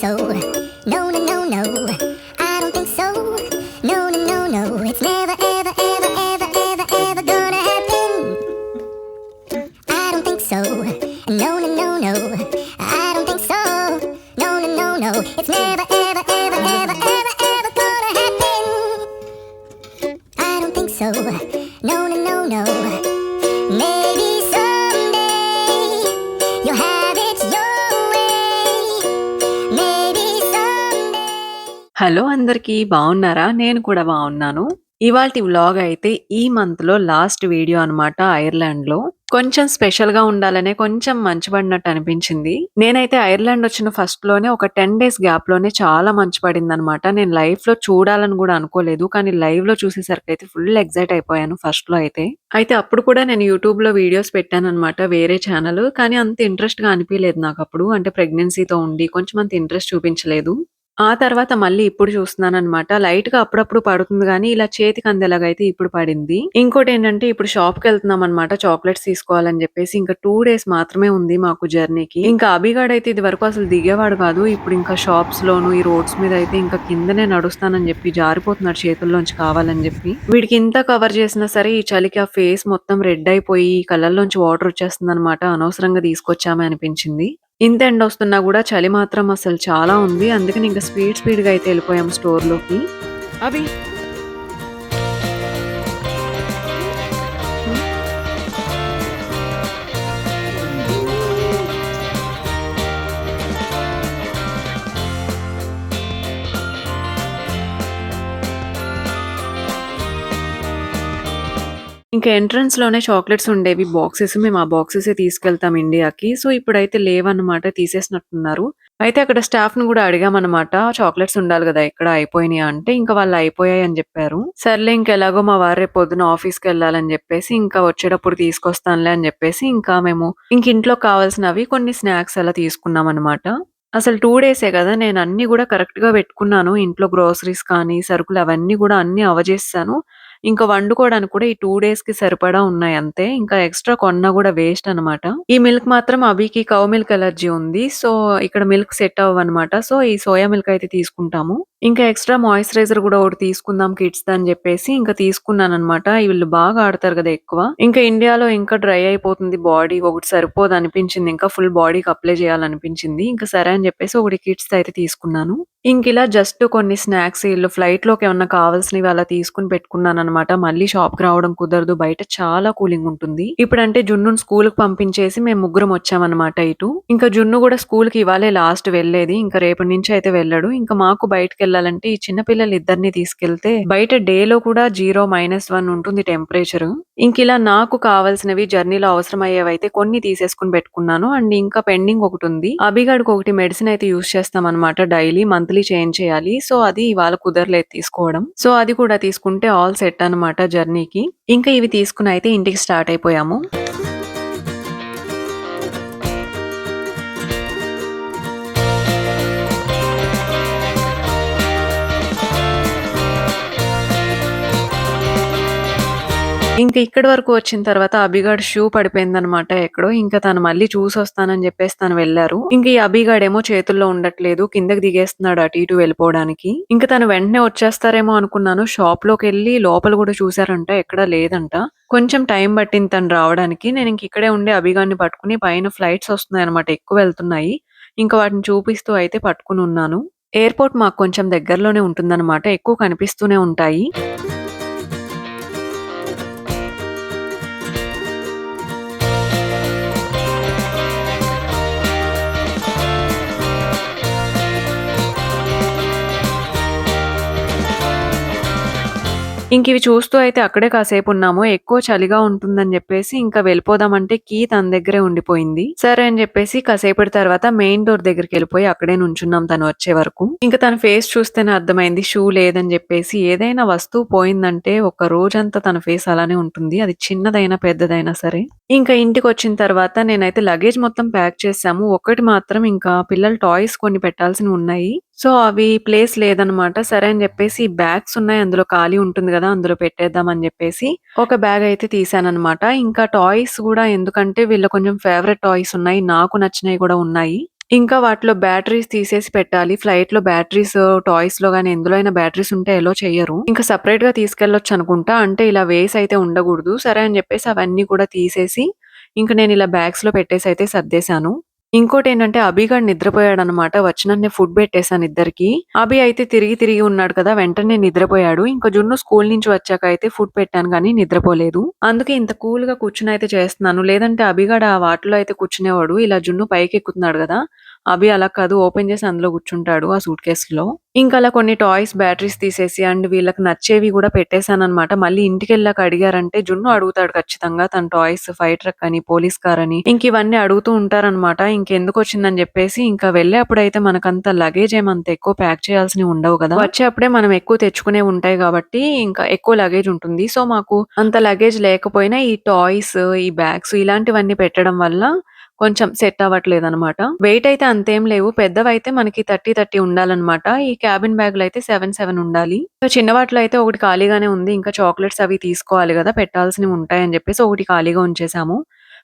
so. No, no, no, no. Hello అందరికీ బాగున్నారా? నేను కూడా బాగున్నాను. ఇవాల్టి వ్లాగ్ అయితే ఈ మంత్లో లాస్ట్ వీడియో అన్నమాట ఐర్లాండ్లో కొంచెం స్పెషల్గా ఉండాలనే కొంచెం మంచు పడినట్టు అనిపించింది. నేనైతే ఐర్లాండ్ వచ్చిన ఫస్ట్లోనే ఒక టెన్ డేస్ గ్యాప్లోనే చాలా మంచు పడింది అనమాట నేను లైఫ్లో చూడాలని కూడా అనుకోలేదు కానీ లైవ్లో చూసేసరికి అయితే ఫుల్ ఎగ్జైట్ అయిపోయాను ఫస్ట్లో అయితే. అయితే అప్పుడు కూడా నేను యూట్యూబ్లో వీడియోస్ పెట్టాను అనమాట వేరే ఛానల్ కానీ అంత ఇంట్రెస్ట్గా అనిపించలేదు నాకు అప్పుడు. అంటే ప్రెగ్నెన్సీతో ఉండి కొంచెం అంత ఇంట్రెస్ట్ చూపించలేదు. ఆ తర్వాత మళ్ళీ ఇప్పుడు చూస్తున్నాను అన్నమాట లైట్గా అప్పుడప్పుడు పడుతుంది కానీ ఇలా చేతికి అందేలాగైతే ఇప్పుడు పడింది. ఇంకోటి ఏంటంటే ఇప్పుడు షాప్కి వెళ్తున్నాం అనమాట చాక్లెట్స్ తీసుకోవాలని చెప్పేసి ఇంకా టూ డేస్ మాత్రమే ఉంది మాకు జర్నీకి. ఇంకా అభిగాడైతే ఇదివరకు అసలు దిగేవాడు కాదు. ఇప్పుడు ఇంకా షాప్స్ లోను ఈ రోడ్స్ మీద అయితే ఇంకా కిందనే నడుస్తానని చెప్పి జారిపోతున్నాడు చేతుల్లోంచి కావాలని చెప్పి వీడికి ఇంత కవర్ చేసినా సరే ఈ చలికి ఆ ఫేస్ మొత్తం రెడ్ అయిపోయి కళ్ళల్లోంచి వాటర్ వచ్చేస్తుంది అనమాట అనవసరంగా తీసుకొచ్చామే అనిపించింది. ఇంత ఎండ వస్తున్నా కూడా చలి మాత్రం అసలు చాలా ఉంది. అందుకని ఇంకా స్పీడ్ స్పీడ్‌గా అయితే ఎళ్ళిపోయాం స్టోర్‌లోకి. అవి ఇంకా ఎంట్రన్స్‌లోనే చాక్లెట్స్ ఉండేవి బాక్సెస్. మేము ఆ బాక్సెసే తీసుకెళ్తాం ఇండియాకి. సో, ఇప్పుడైతే లేవన్నమాట. తీసేసినట్టున్నారు. అయితే అక్కడ స్టాఫ్‌ని గూడా అడిగామనమాట చాక్లెట్స్ ఉండాలి గదా! ఇక్కడ అయిపోయినాయా అంటే, ఇంకా వాళ్ళు అయిపోయాయి అని జెప్పారు. సర్లే ఇంకెలాగో మా వారు రేపు పొద్దున ఆఫీస్‌కెళ్ళాలని జెప్పేసి, ఇంకా వచ్చేటప్పుడు తీసుకొస్తానులే అని జెప్పేసి, ఇంకా మేము ఇంక ఇంట్లోకి కావాల్సినవి కొన్ని స్నాక్స్ అలా తీసుకున్నామన్నమాట. అసలు 2 డేసే గదా! నేను అన్నీ గూడా కరెక్ట్‌గా పెట్టుకున్నాను. ఇంట్లో గ్రోసరీస్ కానీ, సరుకులు అవన్నీ గూడా అన్నీ అవజేసేసాను. ఇంకా వండుకోవడానికి కూడా ఈ టూ డేస్కి సరిపడా ఉన్నాయి అంతే. ఇంకా ఎక్స్‌ట్రా కొన్నా కూడా వేస్ట్ అన్నమాట. ఈ మిల్క్ మాత్రం అభికి కౌ మిల్క్ ఎలర్జీ ఉంది. సో, ఇక్కడ మిల్క్ సెట్ అవ్వనమాట సో, ఈ సోయా మిల్క్ అయితే తీసుకుంటాము. ఇంకా ఎక్స్‌ట్రా మాయిశ్చరైజర్ కూడా ఒకటి తీసుకుందాం కిడ్స్ అని చెప్పేసి ఇంకా తీసుకున్నాను అనమాట వీళ్ళు బాగా ఆడతారు కదా ఎక్కువ. ఇంకా ఇండియాలో ఇంకా డ్రై అయిపోతుంది బాడీ. ఒకటి సరిపోదు అనిపించింది ఇంకా ఫుల్ బాడీకి అప్లై చేయాలనిపించింది. ఇంకా సరే అని చెప్పేసి ఒకటి కిడ్స్ అయితే తీసుకున్నాను. ఇంకిలా జస్ట్ కొన్ని స్నాక్స్ ఈళ్ళు ఫ్లైట్‌లోకి ఏమన్నా కావాల్సినవి అలా తీసుకొని పెట్టుకున్నానన్నమాట. మళ్ళీ షాప్‌కి రావడం కుదరదు. బయట చాలా కూలింగ్ ఉంటుంది. ఇప్పుడంటే జున్నుని స్కూల్‌కి పంపించేసి మేము ముగ్గురం వచ్చామన్నమాట ఇటు. ఇంకా జున్ను గూడా స్కూల్‌కి ఇవాళే లాస్ట్ వెళ్ళేది. ఇంకా రేపటి నుంచి అయితే వెళ్ళడు. ఇంకా మాకు బయటికెళ్ళాలంటే ఈ చిన్న పిల్లలు ఇద్దరిని తీసుకెళ్తే బయట డేలో కూడా 0, -1 ఉంటుంది టెంపరేచర్. ఇంకిలా నాకు కావాల్సినవి జర్నీలో అవసరమయ్యేవైతే కొన్ని తీసేసుకొని పెట్టుకున్నాను. అండ్ ఇంకా పెండింగ్ ఒకటుంది. అభిగాడికి ఒకటి మెడిసిన్ అయితే యూజ్ చేస్తామన్నమాట డైలీ. మంత్లీ చేంజ్ చేయాలి. సో, అది ఇవాళ కుదరలేదు తీసుకోవడం. సో, అది కూడా తీసుకుంటే ఆల్ సెట్ అనమాట జర్నీకి. ఇంకా ఇవి తీసుకుని అయితే ఇంటికి స్టార్ట్ అయిపోయాము. ఇంకా ఇక్కడి వరకు వచ్చిన తర్వాత అభిగాడ్ షూ పడిపోయిందనమాట ఎక్కడో. ఇంకా తను మళ్ళీ చూసొస్తానని చెప్పేసి తను వెళ్ళారు. ఇంకా ఈ అభిగాడేమో చేతుల్లో ఉండట్లేదు. కిందకి దిగేస్తున్నాడు అటు ఇటు వెళ్ళిపోవడానికి. ఇంకా తను వెంటనే వచ్చేస్తారేమో అనుకున్నాను. షాప్లోకి వెళ్ళి లోపల కూడా చూసారంట. ఎక్కడ లేదంట. కొంచెం టైం పట్టింది తను రావడానికి. నేను ఇంక ఇక్కడే ఉండే అభిగాడిని పట్టుకొని పైన ఫ్లైట్స్ వస్తున్నాయి అనమాట ఎక్కువ వెళ్తున్నాయి. ఇంకా వాటిని చూపిస్తూ అయితే పట్టుకుని ఉన్నాను ఎయిర్‌పోర్ట్ మాకు కొంచెం దగ్గరలోనే ఉంటుందన్నమాట. ఎక్కువ కనిపిస్తూనే ఉంటాయి. ఇంకివి చూస్తూ అయితే అక్కడే కాసేపు ఉన్నాము ఎక్కువ చలిగా ఉంటుందని చెప్పేసి ఇంకా వెళ్ళిపోదామంటే కీ తన దగ్గరే ఉండిపోయింది. సరే అని చెప్పేసి కాసేపటి తర్వాత మెయిన్ డోర్ దగ్గరికెళ్ళిపోయి అక్కడే నుంచున్నాం తను వచ్చే వరకు. ఇంకా తన ఫేస్ చూస్తేనే అర్థమైంది షూ లేదని చెప్పేసి ఏదైనా వస్తువు పోయిందంటే ఒక రోజంతా తన ఫేస్ అలానే ఉంటుంది. అది చిన్నదైనా, పెద్దదైనా సరే. ఇంకా ఇంటికి వచ్చిన తర్వాత నేనైతే లగేజ్ మొత్తం ప్యాక్ చేశాము ఒకటి మాత్రం ఇంకా పిల్లల టాయ్స్ కొన్ని పెట్టాల్సినవున్నాయి. సో, అవి ప్లేస్ లేదనమాట. సరే అని చెప్పేసి బ్యాగ్స్ ఉన్నాయి. అందులో ఖాళీ ఉంటుంది కదా అందులో పెట్టేద్దాం అని చెప్పేసి ఒక బ్యాగ్ అయితే తీసానమాట ఇంకా టాయ్స్ కూడా ఎందుకంటే వీళ్ళ కొంచెం ఫేవరెట్ టాయ్స్ ఉన్నాయి. నాకు నచ్చినవి కూడా ఉన్నాయి. ఇంకా వాటిలో బ్యాటరీస్ తీసేసి పెట్టాలి. ఫ్లైట్లో బ్యాటరీస్ టాయ్స్లో గాని ఎందులో అయినా బ్యాటరీస్ ఉంటే ఎలో చేయరు ఇంకా సపరేట్గా తీసుకెళ్ళొచ్చు అనుకుంటా. అంటే ఇలా వేస్ అయితే ఉండకూడదు. సరే అని చెప్పేసి అవన్నీ కూడా తీసేసి ఇంకా నేను ఇలా బ్యాగ్స్లో పెట్టేసి అయితే సర్దేశాను. ఇంకోటి ఏంటంటే అభిగాడు నిద్రపోయాడనమాట. వచ్చినన్నే ఫుడ్ పెట్టేసాను ఇద్దరికి అభి అయితే తిరిగి తిరిగి ఉన్నాడు కదా! వెంటనే నిద్రపోయాడు. ఇంకా జున్ను స్కూల్ నుంచి వచ్చాక అయితే ఫుడ్ పెట్టాను కానీ నిద్రపోలేదు. అందుకే ఇంత కూల్గా కూర్చుని అయితే చేస్తున్నాను. లేదంటే అభిగాడు ఆ వాటిలో అయితే కూర్చునేవాడు. ఇలా జున్ను పైకెక్కుతున్నాడు కదా అభి అలా కాదు ఓపెన్ చేసి అందులో కూర్చుంటాడు ఆ సూట్ కేసులో ఇంకా అలా కొన్ని టాయ్స్ బ్యాటరీస్ తీసేసి అండ్ వీళ్ళకి నచ్చేవి గూడా పెట్టేసాననమాట. మళ్ళీ ఇంటికి వెళ్ళాక అడిగారంటే జున్ను అడుగుతాడు ఖచ్చితంగా తన టాయ్స్ ఫైర్ ట్రక్ అని, పోలీస్ కార్ అని ఇంక ఇవన్నీ అడుగుతూ ఉంటారనమాట. ఇంకెందుకొచ్చిందని చెప్పేసి ఇంకా వెళ్ళేప్పుడైతే మనకంత లగేజ్ ఏమంత ఎక్కువ ప్యాక్ చేయాల్సినవి ఉండవు కదా వచ్చేప్పుడే మనం ఎక్కువ తెచ్చుకునే ఉంటాయి కాబట్టి ఇంకా ఎక్కువ లగేజ్ ఉంటుంది. సో, మాకు అంత లగేజ్ లేకపోయినా ఈ టాయ్స్, ఈ బ్యాగ్స్ ఇలాంటివన్నీ పెట్టడం వల్ల కొంచెం సెట్ అవ్వట్లేదు అనమాట వెయిట్ అయితే అంతేం లేవు. పెద్దవైతే మనకి థర్టీ థర్టీ ఉండాలన్నమాట ఈ క్యాబిన్ బ్యాగ్‌లయితే 7, 7 ఉండాలి. సో, చిన్న వాటిలో అయితే ఒకటి ఖాళీగానే ఉంది. ఇంకా చాక్లెట్స్ అవి తీసుకోవాలి కదా పెట్టాల్సినవి ఉంటాయని చెప్పేసి ఒకటి ఖాళీగా ఉంచేసాము.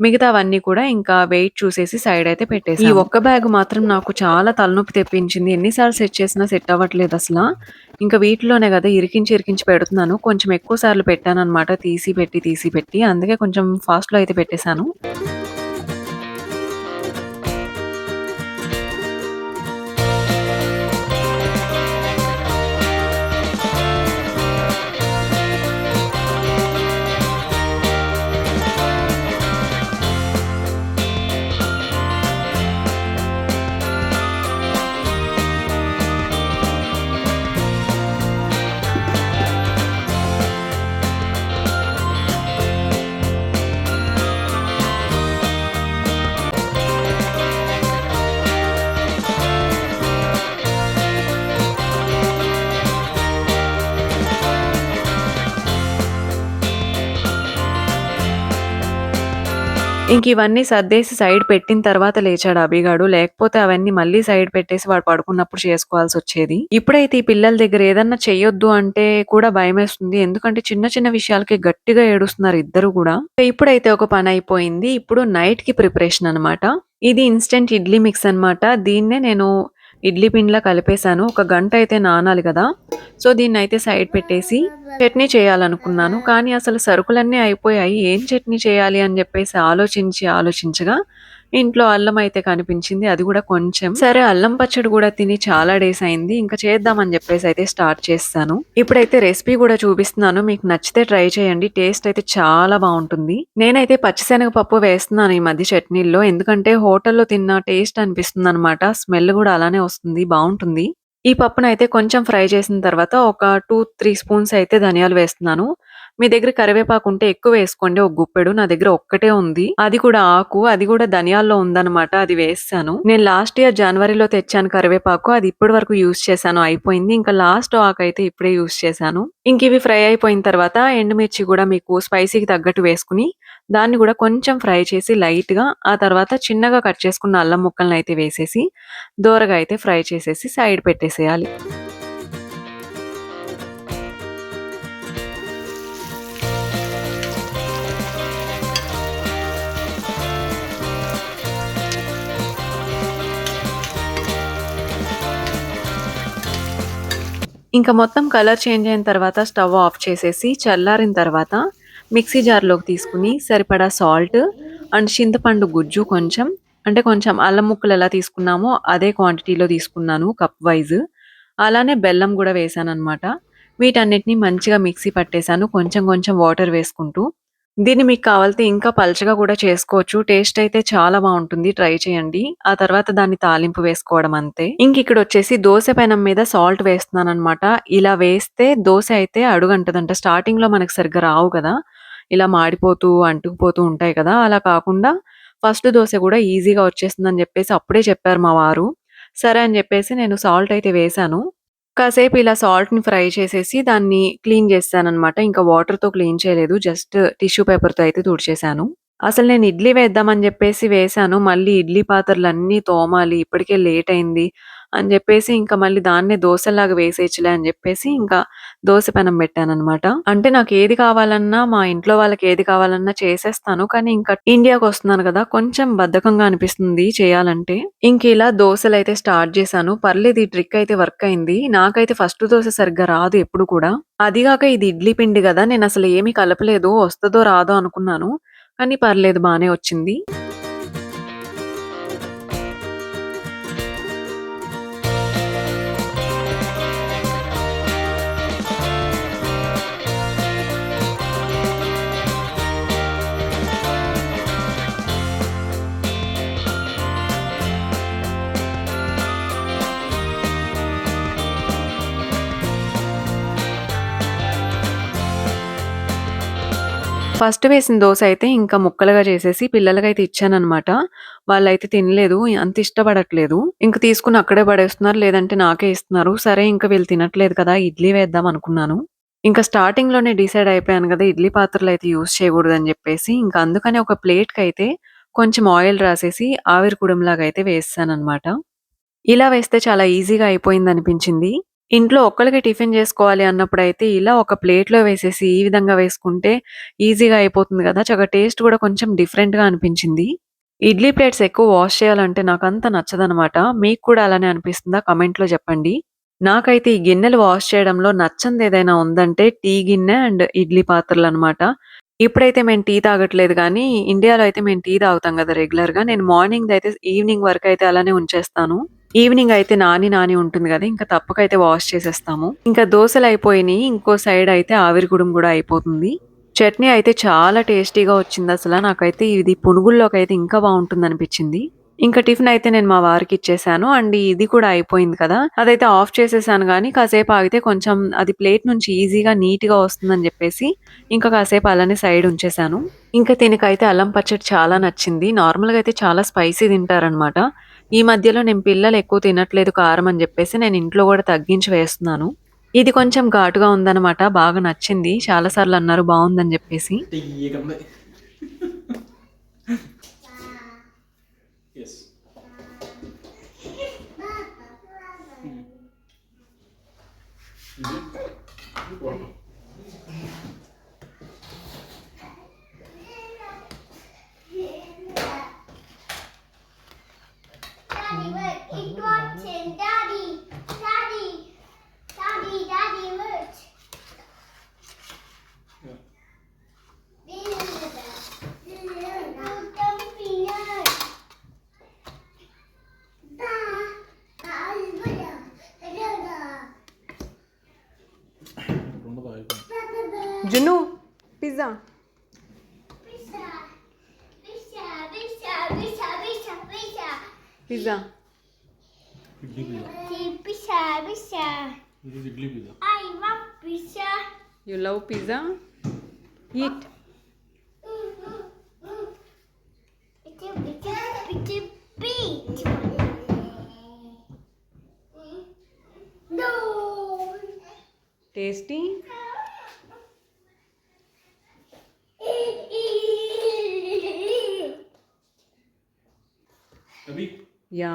మిగతావన్నీ కూడా ఇంకా వెయిట్ చూసేసి సైడ్ అయితే పెట్టేసి ఈ ఒక్క బ్యాగ్ మాత్రం నాకు చాలా తలనొప్పి తెప్పించింది. ఎన్ని సార్లు సెట్ చేసినా సెట్ అవ్వట్లేదు అసలు ఇంకా వీటిలోనే కదా ఇరికించి, ఇరికించి పెడుతున్నాను. కొంచెం ఎక్కువ సార్లు పెట్టాను అనమాట తీసి పెట్టి, తీసి పెట్టి. అందుకే కొంచెం ఫాస్ట్‌లో అయితే పెట్టేసాను. ఇంక ఇవన్నీ సర్దేసి సైడ్ పెట్టిన తర్వాత లేచాడు అభిగాడు. లేకపోతే అవన్నీ మళ్ళీ సైడ్ పెట్టేసి వాడు పడుకున్నప్పుడు చేసుకోవాల్సి వచ్చేది ఇప్పుడైతే ఈ పిల్లల దగ్గర ఏదన్నా చెయ్యొద్దు అంటే కూడా భయమేస్తుంది. ఎందుకంటే చిన్న చిన్న విషయాలకి గట్టిగా ఏడుస్తున్నారు ఇద్దరు కూడా ఇప్పుడైతే ఒక పని అయిపోయింది ఇప్పుడు నైట్కి ప్రిపరేషన్ అనమాట. ఇది ఇన్స్టెంట్ ఇడ్లీ మిక్స్ అనమాట. దీన్నే నేను ఇడ్లీ పిండిలా కలిపేసాను. ఒక గంట అయితే నానాలి కదా సో, దీన్నయితే సైడ్ పెట్టేసి చట్నీ చేయాలనుకున్నాను. కానీ అసలు సరుకులన్నీ అయిపోయాయి. ఏం చట్నీ చేయాలి అని చెప్పేసి ఆలోచించి, ఆలోచించగా ఇంట్లో అల్లం అయితే కనిపించింది. అది కూడా కొంచెం. సరే అల్లం పచ్చడి కూడా తిని చాలా డేస్ అయింది. ఇంకా చేద్దామని చెప్పేసి అయితే స్టార్ట్ చేస్తాను ఇప్పుడైతే రెసిపీ కూడా చూపిస్తున్నాను. మీకు నచ్చితే ట్రై చేయండి. టేస్ట్ అయితే చాలా బాగుంటుంది నేనైతే పచ్చిశనగపప్పు వేస్తున్నాను ఈ మధ్య చట్నీల్లో. ఎందుకంటే హోటల్‌లో తిన్న టేస్ట్ అనిపిస్తుంది అనమాట స్మెల్ కూడా అలానే వస్తుంది. బాగుంటుంది ఈ పప్పునైతే కొంచెం ఫ్రై చేసిన తర్వాత ఒక 2, 3 స్పూన్స్ అయితే ధనియాలు వేస్తున్నాను. మీ దగ్గర కరివేపాకు ఉంటే ఎక్కువ వేసుకోండి. ఒక గుప్పెడు. నా దగ్గర ఒక్కటే ఉంది. అది కూడా ఆకు. అది కూడా ధనియాల్లో ఉందనమాట. అది వేస్తాను నేను లాస్ట్ ఇయర్ జనవరిలో తెచ్చాను కరివేపాకు. అది ఇప్పటి వరకు యూజ్ చేశాను. అయిపోయింది. ఇంకా లాస్ట్ ఆకు అయితే ఇప్పుడే యూజ్ చేశాను. ఇంక ఇవి ఫ్రై అయిపోయిన తర్వాత ఎండుమిర్చి కూడా మీకు స్పైసీకి తగ్గట్టు వేసుకుని దాన్ని కూడా కొంచెం ఫ్రై చేసి లైట్‌గా ఆ తర్వాత చిన్నగా కట్ చేసుకున్న అల్లం ముక్కలనయితే వేసేసి దోరగా అయితే ఫ్రై చేసేసి సైడ్ పెట్టేసేయాలి. ఇంకా మొత్తం కలర్ చేంజ్ అయిన తర్వాత స్టవ్ ఆఫ్ చేసేసి చల్లారిన తర్వాత మిక్సీ జార్‌లోకి తీసుకుని సరిపడా సాల్ట్ అండ్ చింతపండు గుజ్జు కొంచెం అంటే కొంచెం అల్లం ముక్కలు ఎలా తీసుకున్నామో అదే క్వాంటిటీలో తీసుకున్నాను కప్ వైజ్ అలానే బెల్లం గూడా వేశాననమాట. వీటన్నిటిని మంచిగా మిక్సీ పట్టేశాను కొంచెం కొంచెం వాటర్ వేసుకుంటూ. దీన్ని మీకు కావాలితే ఇంకా పలచగా కూడా చేసుకోవచ్చు. టేస్ట్ అయితే చాలా బాగుంటుంది ట్రై చేయండి. ఆ తర్వాత దాన్ని తాలింపు వేసుకోవడం అంతే. ఇంకా ఇక్కడ వచ్చేసి దోశ పెనం మీద సాల్ట్ వేస్తున్నాను అనమాట ఇలా వేస్తే దోశ అయితే అడుగంటదంట. స్టార్టింగ్‌లో మనకు సరిగ్గా రావు కదా ఇలా మాడిపోతూ, అంటుకుపోతూ ఉంటాయి కదా! అలా కాకుండా ఫస్ట్ దోశ కూడా ఈజీగా వచ్చేస్తుందని చెప్పేసి అప్పుడే చెప్పారు మా వారు. సరే అని చెప్పేసి నేను సాల్ట్ అయితే వేశాను. కాసేపు ఇలా సాల్ట్‌ని ఫ్రై చేసేసి దాన్ని క్లీన్ చేసేసాననమాట. ఇంకా వాటర్‌తో క్లీన్ చేయలేదు. జస్ట్ టిష్యూ పేపర్‌తో అయితే తుడిచేశాను అసలు నేను ఇడ్లీ వేద్దామని చెప్పేసి వేశాను. మళ్ళీ ఇడ్లీ పాత్రలన్నీ తోమాలి. ఇప్పటికే లేట్ అయింది. అని చెప్పేసి ఇంకా మళ్ళీ దాన్నే దోశలాగా వేసేయచ్చులే అని చెప్పేసి ఇంకా దోస పెనం పెట్టానమాట అంటే నాకు ఏది కావాలన్నా మా ఇంట్లో వాళ్ళకి ఏది కావాలన్నా చేసేస్తాను. కానీ ఇంకా ఇండియాకి వస్తున్నాను కదా కొంచెం బద్ధకంగా అనిపిస్తుంది చేయాలంటే. ఇంక ఇలా దోసలైతే స్టార్ట్ చేశాను పర్లేదు ఈ ట్రిక్ అయితే వర్క్ అయింది. నాకైతే ఫస్ట్ దోశ సరిగ్గా రాదు ఎప్పుడు కూడా. అదిగాక ఇది ఇడ్లీ పిండి కదా నేను అసలు ఏమి కలపలేదు. వస్తుందో రాదో అనుకున్నాను. కానీ పర్లేదు బాగానే వచ్చింది. ఫస్ట్ వేసిన దోశ అయితే ఇంకా ముక్కలుగా చేసేసి పిల్లలకైతే ఇచ్చానమాట వాళ్ళైతే తినలేదు. అంత ఇష్టపడట్లేదు. ఇంక తీసుకొని అక్కడే పడేస్తున్నారు. లేదంటే నాకే ఇస్తున్నారు. సరే ఇంకా వీళ్ళు తినట్లేదు కదా! ఇడ్లీ వేద్దాం అనుకున్నాను. ఇంకా స్టార్టింగ్‌లోనే డిసైడ్ అయిపోయాను కదా ఇడ్లీ పాత్రలు అయితే యూజ్ చేయకూడదని చెప్పేసి ఇంకా అందుకని ఒక ప్లేట్‌కైతే కొంచెం ఆయిల్ రాసేసి ఆవిరి కుడుంలాగా అయితే వేస్తానమాట ఇలా వేస్తే చాలా ఈజీగా అయిపోయిందనిపించింది. ఇంట్లో ఒక్కరికి టిఫిన్ జేసుకోవాలి అన్నప్పుడైతే ఇలా ఒక ప్లేట్‌లో వేసేసి ఈ విధంగా వేసుకుంటే ఈజీగా అయిపోతుంది కదా చక్కగా టేస్ట్ కూడా కొంచెం డిఫరెంట్‌గా అనిపించింది. ఇడ్లీ ప్లేట్స్ ఎక్కువ వాష్ చేయాలంటే నాకు అంత నచ్చదనమాట. మీకు కూడా అలానే అనిపిస్తుందా? కమెంట్లో చెప్పండి నాకైతే ఈ గిన్నెలు వాష్ చేయడంలో నచ్చనిదేదైనా ఉందంటే టీ గిన్నె అండ్ ఇడ్లీ పాత్రలు అనమాట ఇప్పుడైతే మేము టీ తాగట్లేదు కానీ ఇండియాలో అయితే మేము టీ తాగుతాం కదా రెగ్యులర్‌గా. నేను మార్నింగ్ అయితే ఈవినింగ్ అయితే అలానే ఉంచేస్తాను. ఈవినింగ్ అయితే నాని నాని ఉంటుంది కదా ఇంకా తప్పకైతే వాష్ చేసేస్తాము. ఇంకా దోసలయిపోయినియి. ఇంకో సైడ్ అయితే ఆవిరి కూడా అయిపోతుంది. చట్నీ అయితే చాలా టేస్టీగా వచ్చింది అసలు నాకైతే ఇది పునుగుల్లోకి అయితే ఇంకా బాగుంటుంది అనిపించింది ఇంకా టిఫిన్ అయితే నేను మా వారికి ఇచ్చేసాను అండ్ ఇది కూడా అయిపోయింది కదా! అదైతే ఆఫ్ చేసేసాను కానీ కాసేపు ఆగితే కొంచెం అది ప్లేట్ నుంచి ఈజీగా నీట్‌గా వస్తుందని చెప్పేసి ఇంకా కాసేపు అలానే సైడ్ ఉంచేసాను. ఇంకా దీనికైతే అల్లం పచ్చడి చాలా నచ్చింది. నార్మల్‌గా అయితే చాలా స్పైసీ తింటారనమాట. ఈ మధ్యలో నేను పిల్లలు ఎక్కువ తినట్లేదు కారం అని జెప్పేసి నేను ఇంట్లో గూడా తగ్గించి వేస్తున్నాను. ఇది కొంచెం ఘాటుగా ఉందనమాట. బాగా నచ్చింది. చాలా సార్లు అన్నారు బావుందని జెప్పేసి. ตี It got changed. Pizza idli pizza Pizza, pizza. ఇది idli pizza I love pizza. You love pizza eat It's a, it's a, it's a beat. No. Tasty Abhi Yeah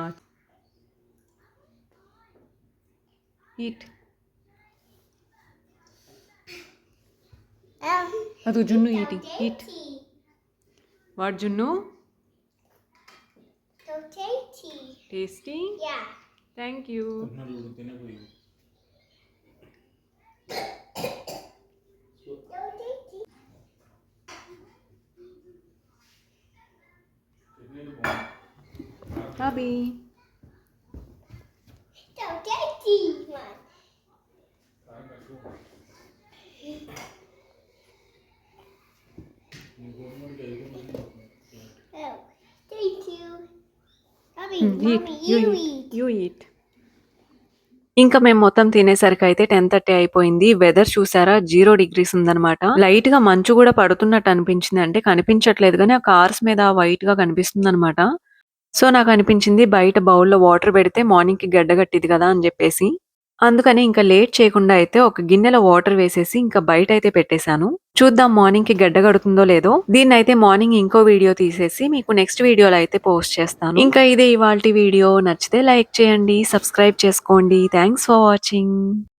eat. अदू Junnu ET eat. What Junnu? Tasty thank you Oh, thank you. Mommy, you eat. You eat ఇంకా మేము మొత్తం తినేసరికి అయితే ten thirty అయిపోయింది. Weather చూసారా? Zero degrees ఉందన్నమాట. లైట్గా మంచు కూడా పడుతున్నట్టు అనిపించింది. అంటే కనిపించట్లేదు కానీ ఆ కార్స్ మీద వైట్గా కనిపిస్తుంది అనమాట సో నాకు అనిపించింది బయట బౌల్లో వాటర్ పెడితే మార్నింగ్కి గడ్డ కదా అని చెప్పేసి. అందుకని ఇంకా లేట్ చేయకుండా అయితే ఒక గిన్నెలో వాటర్ వేసేసి ఇంకా బయట అయితే పెట్టేశాను. చూద్దాం మార్నింగ్కి గడ్డ కడుతుందో లేదో. దీన్ని అయితే మార్నింగ్ ఇంకో వీడియో తీసేసి మీకు నెక్స్ట్ వీడియోలో అయితే పోస్ట్ చేస్తాను. ఇంకా ఇదే ఇవాల్టి వీడియో. నచ్చితే లైక్ చేయండి సబ్స్క్రైబ్ చేసుకోండి. Thanks for watching.